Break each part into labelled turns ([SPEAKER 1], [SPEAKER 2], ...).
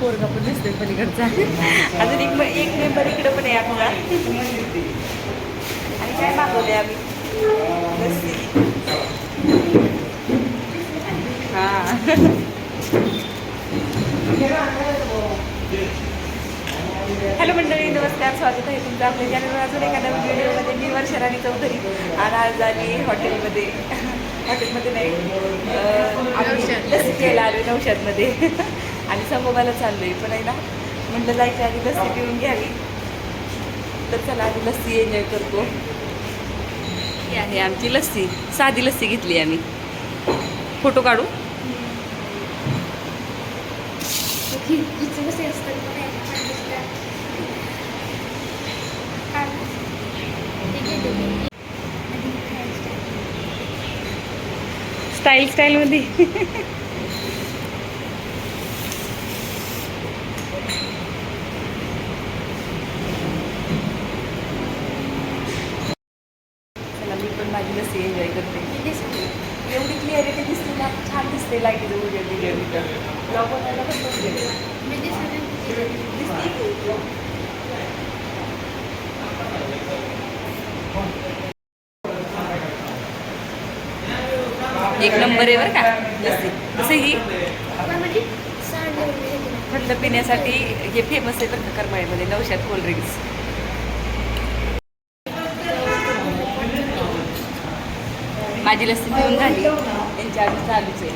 [SPEAKER 1] पोरगा पण दिसतोय पलीकडचा. अजून एक एक मेंबर इकडे पण आहे आपला आणि काय मागवले आम्ही? लस्सी हां. हॅलो मंडळी नमस्कार. स्वागत आहे तुमचं आपल्या चॅनलवर अजून एका नवीन व्हिडिओमध्ये मी वर्षराणी चौधरी आणि आज आली हॉटेलमध्ये. हॉटेलमध्ये नाही. अं, आम्ही लस्सी प्यायला आलो नौशादमध्ये आणि संभोगाला चाललो आहे पण आहे ना म्हटलं जायचं आधी लस्सी पिऊन घ्यावी. तर चला आधी लस्सी एन्जॉय करतो. ही आहे आमची लस्सी साधी लस्सी घेतली आम्ही. फोटो काढू? ठीक स्टाईल स्टाईलमध्ये Thank मी पण माझी लस्सी एन्जॉय करते एवढी क्लिअरिटी दिसते ना छान दिसते लाइट उजेड व्हिडिओ ब्लॉग बनायला पण उजेड एक नंबर आहे बरं का लस्सी तसं ही थंड पिण्यासाठी हे फेमस आहे बरं का करमाळीमध्ये नवशात कोल्ड्रिंक्स माझी लस्सी पिऊन झाली. त्यांच्या आधी चालूच आहे.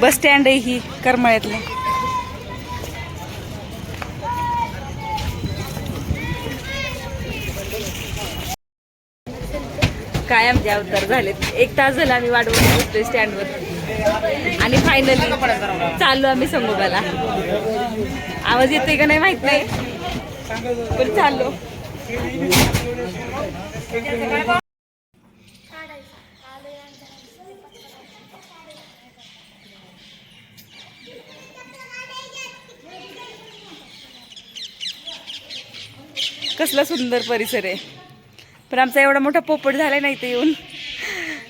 [SPEAKER 1] बस स्टँड आहे ही करमाळ्यातलं. काय आमचे अवतार झालेत. एक तास झाला आम्ही वाढवून बसतोय स्टँडवर. आणि फायनली चाललो आम्ही समोगाला आवाज येतोय का नाही माहीत नाही. पण चाललो. कसला सुंदर परिसर आहे. पण आमचा एवढा मोठा पोपट झाला नाही इथे येऊन.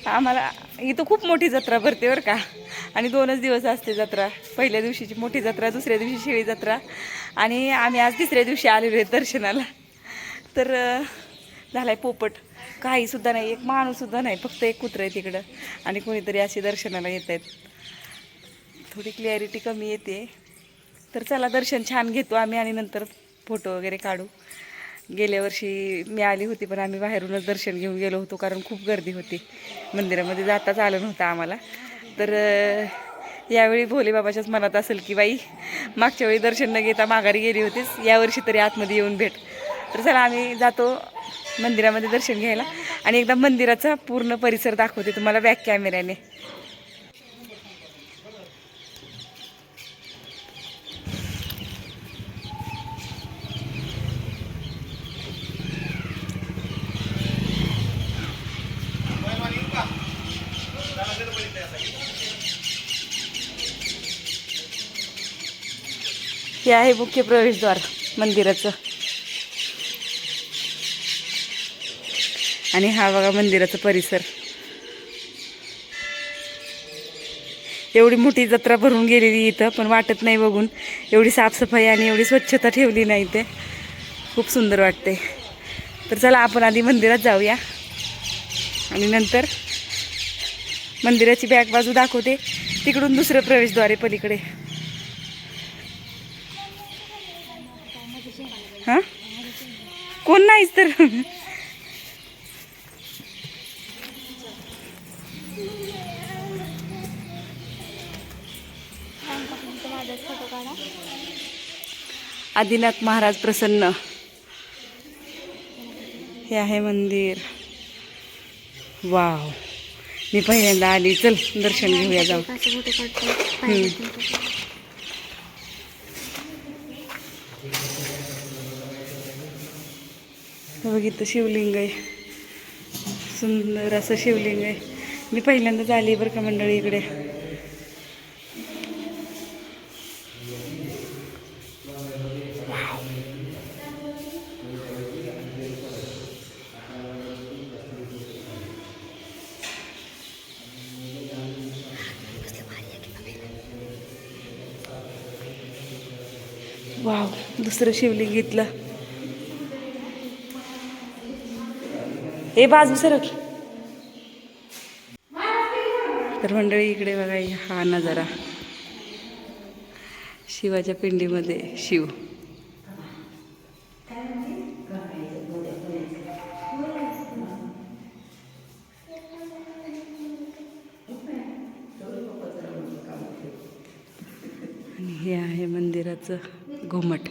[SPEAKER 1] आम्हाला इथं खूप मोठी जत्रा भरते बरं का. आणि दोनच दिवस असते जत्रा. पहिल्या दिवशीची मोठी जत्रा दुसऱ्या दिवशी शेळी जत्रा. आणि आम्ही आज तिसऱ्या दिवशी आलेलो आहे दर्शनाला. तर झाला आहे पोपट. काहीसुद्धा नाही एक माणूससुद्धा नाही फक्त एक कुत्रं आहे तिकडं. आणि कोणीतरी अशी दर्शनाला येत आहेत. थोडी क्लॅरिटी कमी येते. तर चला दर्शन छान घेतो आम्ही आणि नंतर फोटो वगैरे काढू. गेल्या वर्षी मी आली होती पण आम्ही बाहेरूनच दर्शन घेऊन गेलो होतो कारण खूप गर्दी होती. मंदिरामध्ये जाताच आलं नव्हतं आम्हाला. तर यावेळी भोलेबाबाच्याच मनात असेल की बाई मागच्या वेळी दर्शन न घेता माघारी गेली होतीस यावर्षी तरी आतमध्ये येऊन भेट. तर चला आम्ही जातो मंदिरामध्ये दर्शन घ्यायला. आणि एकदा मंदिराचा पूर्ण परिसर दाखवते तुम्हाला बॅक कॅमेऱ्याने. हे आहे मुख्य प्रवेशद्वार मंदिराचं. आणि हा बघा मंदिराचा परिसर. एवढी मोठी जत्रा भरून गेलेली इथं पण वाटत नाही बघून. एवढी साफसफाई आणि एवढी स्वच्छता ठेवली नाही ते खूप सुंदर वाटते तर चला आपण आधी मंदिरात जाऊया. आणि नंतर मंदिराची बॅक बाजू दाखवते. तिकडून दुसरं प्रवेशद्वार आहे पलीकडे. कोण नाहीच तर. आदिनाथ महाराज प्रसन्न. हे आहे मंदिर. वाव. मी पहिल्यांदा आली. चल दर्शन घेऊया जाऊ. बघितलं शिवलिंग आहे. सुंदर असं शिवलिंग आहे. मी पहिल्यांदाच आली बरं का मंडळी इकडे. वाव दुसरं शिवलिंग घेतलं हे बाजू सरक तर मंडळी इकडे बघा हा नजारा. शिवाच्या पिंडीमध्ये शिव. आणि हे आहे मंदिराचं घुमट.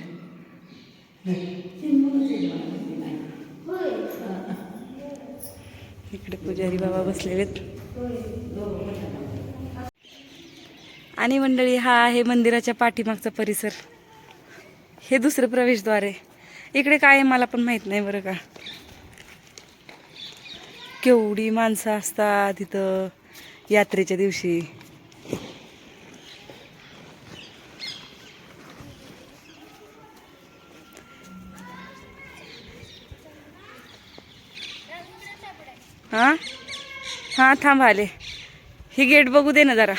[SPEAKER 1] इकडे पुजारी बाबा बसलेले आहेत. आणि मंडळी हा आहे मंदिराच्या पाठीमागचा परिसर. हे दुसरं प्रवेशद्वार आहे. इकडे काय आहे मला पण माहीत नाही बरं का. केवढी माणसं असतात तिथं यात्रेच्या दिवशी. हां? हां थांब आले. ही गेट बघू दे ना जरा.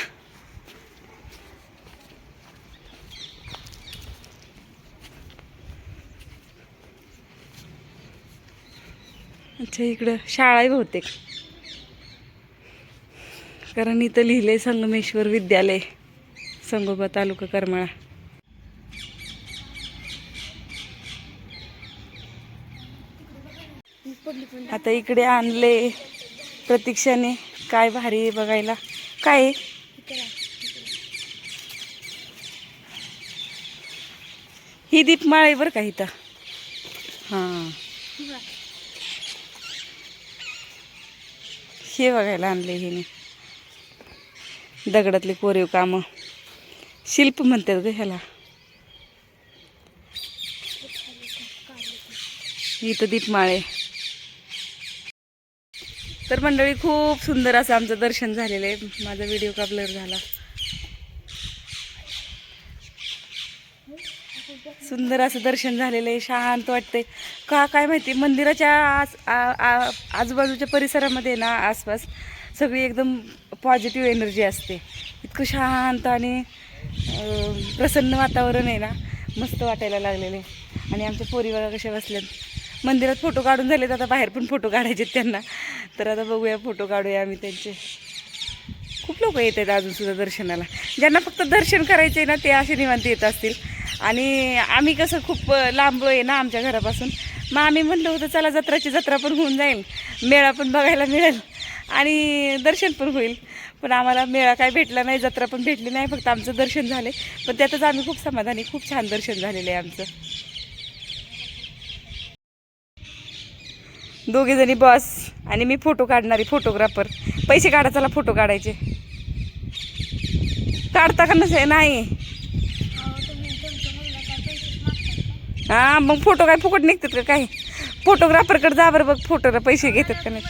[SPEAKER 1] अच्छा इकडं शाळा आहे बहुतेक. कारण इथं लिहिलंय संगमेश्वर विद्यालय संगोबा तालुका करमाळा. आता इकडे आणले प्रतीक्षाने. काय भारी आहे बघायला. काय ही दीपमाळ आहे बरं का इथं. हां. हे बघायला आणले हिने. दगडातले कोरीव कामं. शिल्प म्हणतात ग ह्याला. इथं दीपमाळे तर मंडळी खूप सुंदर असं आमचं दर्शन झालेलं आहे. माझा व्हिडिओ का ब्लर झाला? सुंदर असं दर्शन झालेलं आहे शांत वाटते का काय माहिती मंदिराच्या आस आ- आजूबाजूच्या परिसरामध्ये ना आसपास सगळी एकदम पॉझिटिव्ह एनर्जी असते. इतकं शांत आणि प्रसन्न वातावरण आहे ना मस्त वाटायला लागलेलं आहे. आणि आमच्या पोरी कशा बसल्यात. मंदिरात फोटो काढून झालेत आता बाहेर पण फोटो काढायचे त्यांना. तर आता बघूया फोटो काढूया आम्ही त्यांचे. खूप लोक येत आहेत अजून सुद्धा दर्शनाला. ज्यांना फक्त दर्शन करायचं आहे ना ते असे निवांत येत असतील. आणि आम्ही कसं खूप लांब आहे ना आमच्या घरापासून. मग आम्ही म्हणलं होतं चला जत्राची जत्रा पण होऊन जाईल. मेळा पण बघायला मिळेल. आणि दर्शन पण होईल. पण आम्हाला मेळा काय भेटला नाही जत्रा पण भेटली नाही फक्त आमचं दर्शन झाले पण त्यातच आम्ही खूप समाधानी खूप छान दर्शन झालेलं आहे आमचं. दोघीजणी बस बॉस आणि मी फोटो काढणारी फोटोग्राफर पैसे काढा चला फोटो काढायचे. काढता का नसे? नाही. हा मग फोटो काय फुकट निघतात का काय? फोटोग्राफरकडे जा बरं बघ फोटोला पैसे घेतात का नाही?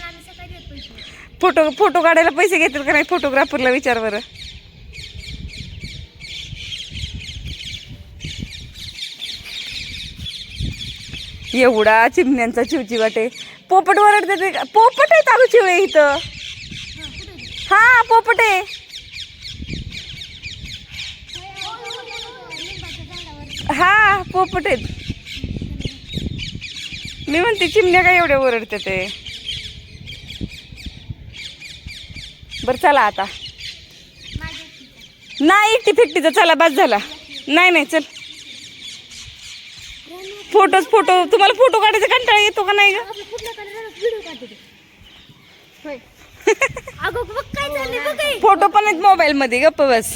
[SPEAKER 1] फोटो फोटो काढायला पैसे घेतात का नाही? फोटोग्राफरला विचार बरं. एवढा चिमण्यांचा चिवचिवाटे पोपट वरडते ते का- पोपट आहे तारू चिवळे इथं. हा पोपट आहे. हा पोपट आहेत. मी म्हणते चिमण्या काय एवढ्या ओरडते ते. बरं चला आता. नाही एकटी फिकटीचा चला बस झाला. नाही नाही चल. फोटोच फोटो. तुम्हाला फोटो काढायचा कंटाळा येतो का नाही ग?
[SPEAKER 2] अगं बघ काय झालं बघ हे.
[SPEAKER 1] फोटो पण आहेत मोबाईल मध्ये गप्प बस.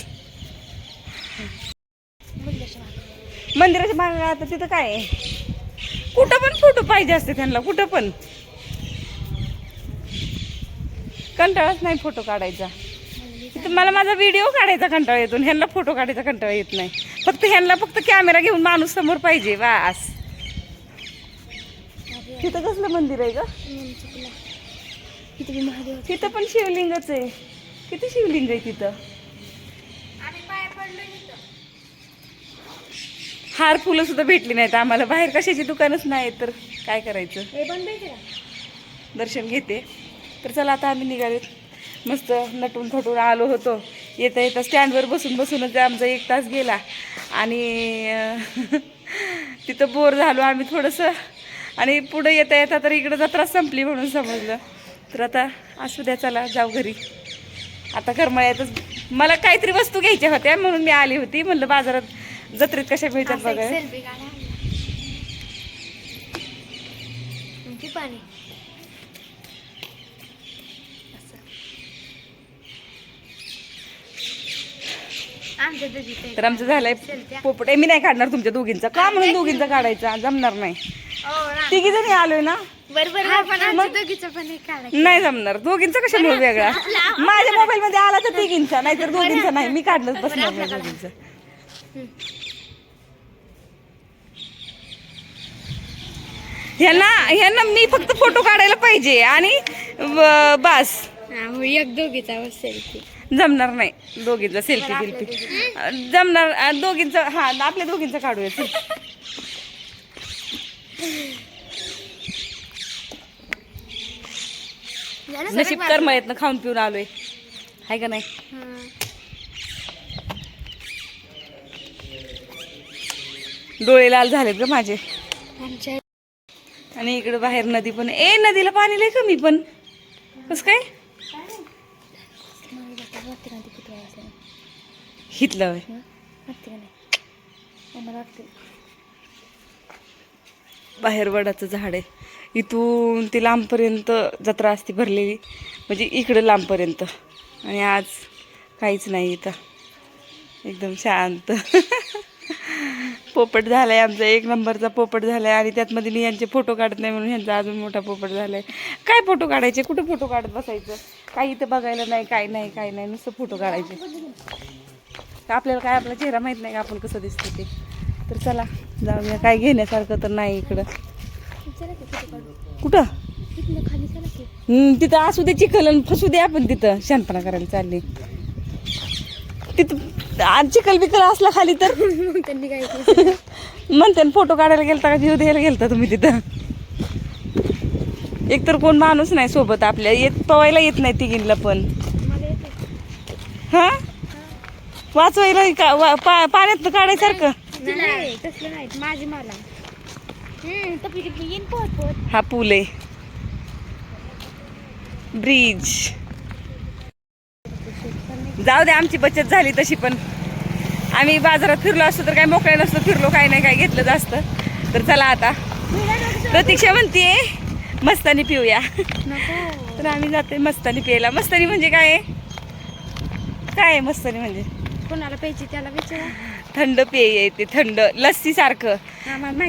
[SPEAKER 1] मंदिराच्या मागे आता तिथं काय आहे? कुठं पण फोटो पाहिजे असते त्यांना कुठं पण. कंटाळाच नाही फोटो काढायचा. तिथं मला माझा व्हिडिओ काढायचा कंटाळा येतो आणि ह्यांना फोटो काढायचा कंटाळा येत नाही. फक्त ह्यांना फक्त कॅमेरा घेऊन माणूस समोर पाहिजे वास तिथं कसलं मंदिर आहे
[SPEAKER 2] महादेव
[SPEAKER 1] तिथं पण शिवलिंगच आहे. किती शिवलिंग आहे तिथं? हार फुलं सुद्धा भेटली नाहीत आम्हाला. बाहेर कशाची दुकानच नाही तर काय करायचं?
[SPEAKER 2] का
[SPEAKER 1] दर्शन घेते. तर चला आता आम्ही निघालेत मस्त नटून थटून आलो होतो. येता येता स्टँडवर बसून बसूनच आमचा एक तास गेला. आणि तिथं बोर झालो. आम्ही थोडंसं आणि पुढे येता येता तर इकडं जत्रा संपली म्हणून समजलं. तर आता असू द्या चला जाऊ घरी. आता करमळ्यातच मला काहीतरी वस्तू घ्यायच्या होत्या म्हणून मी आली होती. म्हणलं बाजारात जत्रेत कशा मिळतात बघा.
[SPEAKER 2] पाणी.
[SPEAKER 1] तर आमचं झालंय पोपट. मी नाही काढणार तुमच्या दोघींचा. का म्हणून दोघींचा. काढायचा? जमणार नाही. तिघी जणी आलोय ना? नाही जमणार. दोघींचा कशाला वेगळा माझ्या मोबाईल मध्ये आला तर तिघींचा नाहीतर दोघींचा नाही. मी काढलंच बसणार नाही दोघींचं. ह्यांना ह्यांना मी फक्त फोटो काढायला पाहिजे आणि बस.
[SPEAKER 2] एक दोघीचा सेल्फी
[SPEAKER 1] जमणार नाही. दोघींचा सेल्फी बिल्फी जमणार दोघींचं हा आपल्या दोघींचं काढूया. नशीब करमळ्यातनं खाऊन पिऊन आलोय. हाय का नाही? डोळे लाल झालेत ग माझे. आणि इकडे बाहेर नदी पण ए नदीला पाणी लय कमी पण. कस काय? हितलं. बाहेर वडाचं झाड आहे. इथून ती लांबपर्यंत जत्रा असते भरलेली. म्हणजे इकडं लांबपर्यंत. आणि आज काहीच नाही इथं. एकदम शांत. पोपट झालाय आमचा. एक नंबरचा पोपट झालाय आणि त्यातमध्ये मी यांचे फोटो काढत नाही म्हणून यांचा अजून मोठा पोपट झालाय. काय फोटो काढायचे? कुठं फोटो काढत बसायचं? काही इथं बघायला नाही काय नाही काय नाही. नुसतं फोटो काढायचे. आपल्याला काय आपला चेहरा माहीत नाही का आपण कसं दिसतं ते? तर चला जाऊया. काय घेण्यासारखं तर नाही इकडं. कुठं? तिथं असू दे चिखल फसू दे आपण तिथं. शांतपणा करायला चालली. तिथं आज चिखल बिकल असला खाली तर?
[SPEAKER 2] त्यांनी काय
[SPEAKER 1] म्हणते फोटो काढायला गेलता का जीव द्यायला गेलता तुम्ही तिथं? एकतर कोण माणूस नाही सोबत आपल्या. येत पवायला येत नाही तिघींना पण.
[SPEAKER 2] हां?
[SPEAKER 1] हा वाचवायला का वा- पा- पाण्यात काढायसारखं?
[SPEAKER 2] नाही तसलं नाही. माझी मला. हम्म तपली टिपली येईन पोहत पोहत.
[SPEAKER 1] हा पूल. आहे ब्रिज जाऊ दे आमची बचत झाली तशी पण. आम्ही बाजारात फिरलो असतो तर काय मोकळ्या नसतो फिरलो काय नाही काय घेतलं जास्त. तर चला आता. प्रतीक्षा म्हणतीये मस्तानी पिऊया. तर आम्ही जाते मस्तानी प्यायला. मस्तानी म्हणजे काय? काय आहे मस्तानी म्हणजे?
[SPEAKER 2] कोणाला प्यायची त्याला विचारा.
[SPEAKER 1] थंड पेय आहे ते थंड. लस्सी सारखं.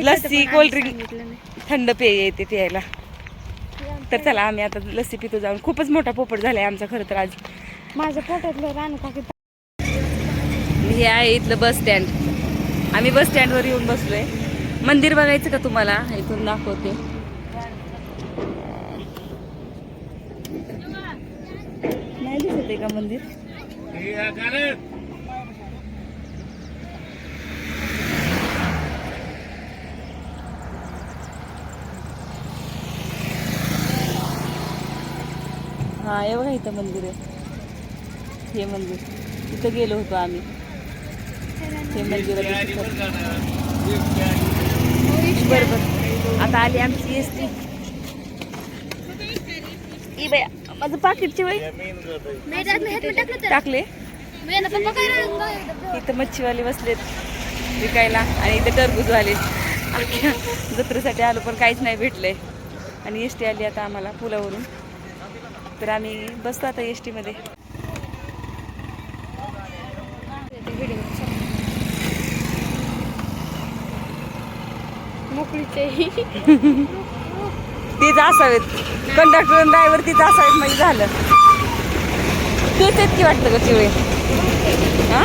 [SPEAKER 1] लस्सी
[SPEAKER 2] पण
[SPEAKER 1] कोल्ड
[SPEAKER 2] आम्ही
[SPEAKER 1] ड्रिंक
[SPEAKER 2] सांगितलं नाही.
[SPEAKER 1] थंड पेय येते प्यायला. तर चला आम्ही आता लस्सी पितो जाऊन. खूपच मोठा पोपट झालाय आमचा खरं तर आज.
[SPEAKER 2] माझं पोटातलं रानू काकी
[SPEAKER 1] हे आहे इथलं बस स्टँड. आम्ही बस स्टँडवर येऊन बसलोय. मंदिर बघायचं का तुम्हाला? इथून दाखवते. नाही दिसत आहे का मंदिर? हा हे बघा इथं मंदिर आहे. हे मंदिर. तिथं गेलो होतो आम्ही. हे मंदिर बरोबर. आता आली आमची एस टी ई बया माझं पाकिटची वय
[SPEAKER 2] टाकले.
[SPEAKER 1] इथं मच्छीवाले बसलेत विकायला. आणि इथं टरबूजवाले. जत्रेसाठी आलो पण काहीच नाही भेटलंय. आणि एस टी आली आता आम्हाला पुलावरून. तर आम्ही बसतो आता एस टीमध्ये तेच असावेत. कंडक्टर ड्रायव्हर तीच असावेत म्हणजे झालं. तेच इतकी वाटतं का चिवळे हा?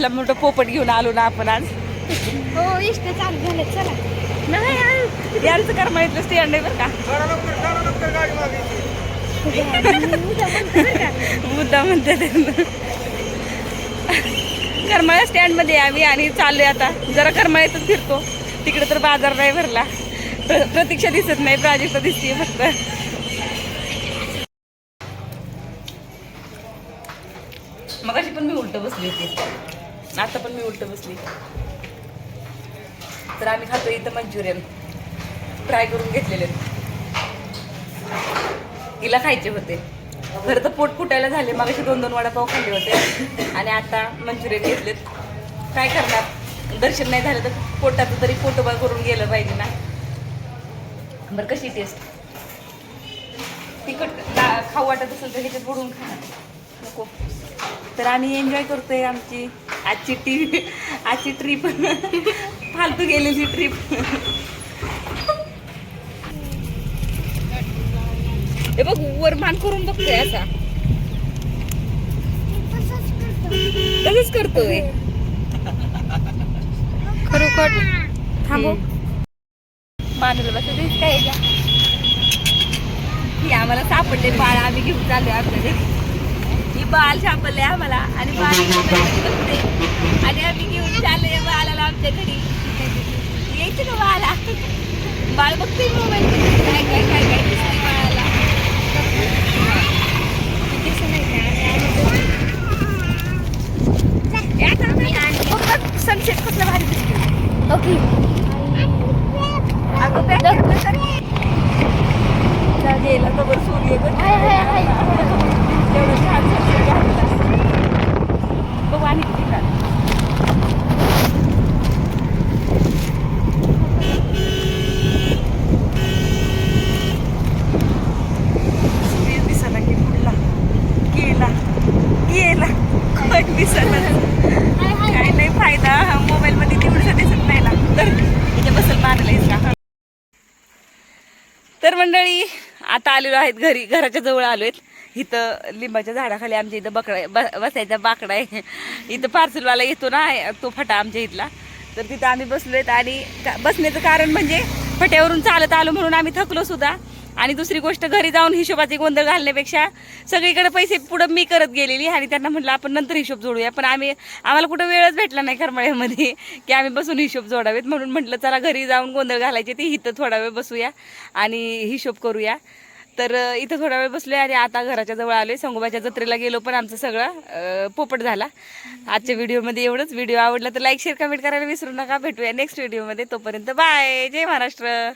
[SPEAKER 1] असला मोठा पोपट घेऊन आलो ना आपण आज.
[SPEAKER 2] हो इष्ट चालू झाले चला.
[SPEAKER 1] नाही यांचं कर माहितलं स्टँड आहे बरं का. मुद्दा म्हणते. करमाळ्या स्टँडमध्ये आम्ही आणि चाललोय आता. जरा करमाळ्यातच फिरतो. तिकडे तर बाजार नाही भरला. प्र- प्रतीक्षा दिसत नाही प्राजक्ता दिसते फक्त. मग अशी पण मी उलट बसली होती. आता पण मी उलट बसली. तर आम्ही खातो इथं मंचुरियन. फ्राय करून घेतलेले. हिला खायचे होते. खरं तर पोट फुटायला झाले. मग दोन दोन वडापाव खाल्ले होते. आणि आता मंचुरियन घेतलेत. काय करणार? दर्शन नाही झालं तर पोटाचं तरी पोटोबा करून गेलं पाहिजे ना. बरं कशी टेस्ट तिखट दा- खाऊ वाटत असेल तर ह्याच्यात बुडून खा. नको. तर आम्ही एन्जॉय करतोय आमची आजची टी आजची ट्रिप फालतू गेलेली ट्रिप हे बघ वर मान करून बघतोय असा. तसंच करतोय.
[SPEAKER 2] खरोखर. थांबव.
[SPEAKER 1] मानलं बस काय का? ही आम्हाला सापडले बाळ आम्ही घेऊन चालू आपल्याला. ही बाल सापडले आम्हाला. आणि बाळ मोबाईलमध्ये बघते. आणि आम्ही घेऊन चाललोय बाळाला आमच्या घरी. यायचं का बाळाला. बाळ बघते मोबाईल काय काय काय काय दिसते बाळाला. सनसेट कसलं भारी दिसते
[SPEAKER 2] ओके
[SPEAKER 1] अगं काय बरं सूर्य बघ. छान बघू आणि किती की काय नाही फायदा तेवढं दिसत नाही ना तर तर मंडळी आता आलेलो आहेत घरी घराच्या जवळ आलो आहेत इथं लिंबाच्या झाडाखाली आमच्या इथं बकडा ब- बसायचा बाकडा आहे. इथं पार्सलवाला येतो ना तो फटा आमच्या इथला. तर तिथं आम्ही बसलो आहेत आणि का- बसण्याचं कारण म्हणजे फट्यावरून चालत आलो म्हणून आम्ही थकलो सुद्धा. आणि दुसरी गोष्ट घरी जाऊन हिशोबाचे गोंधळ घालण्यापेक्षा सगळीकडे पैसे पुढं मी करत गेलेली आणि त्यांना म्हटलं आपण नंतर हिशोब जोडूया. पण आम्ही आम्हाला कुठं वेळच भेटला नाही करमाळ्यामध्ये की आम्ही बसून हिशोब जोडावेत म्हणून म्हटलं चला घरी जाऊन गोंधळ घालायचे ते इथं थोडा वेळ बसूया आणि हिशोब करूया. तर इथं थोडा वेळ बसलोय आणि आता घराच्या जवळ आलोय. संगोबाच्या जत्रेला गेलो पण आमचं सगळं पोपट झाला. आजच्या व्हिडिओमध्ये एवढंच. व्हिडिओ आवडला तर लाईक शेअर कमेंट करायला विसरू नका. भेटूया नेक्स्ट व्हिडिओमध्ये. तोपर्यंत बाय. जय महाराष्ट्र.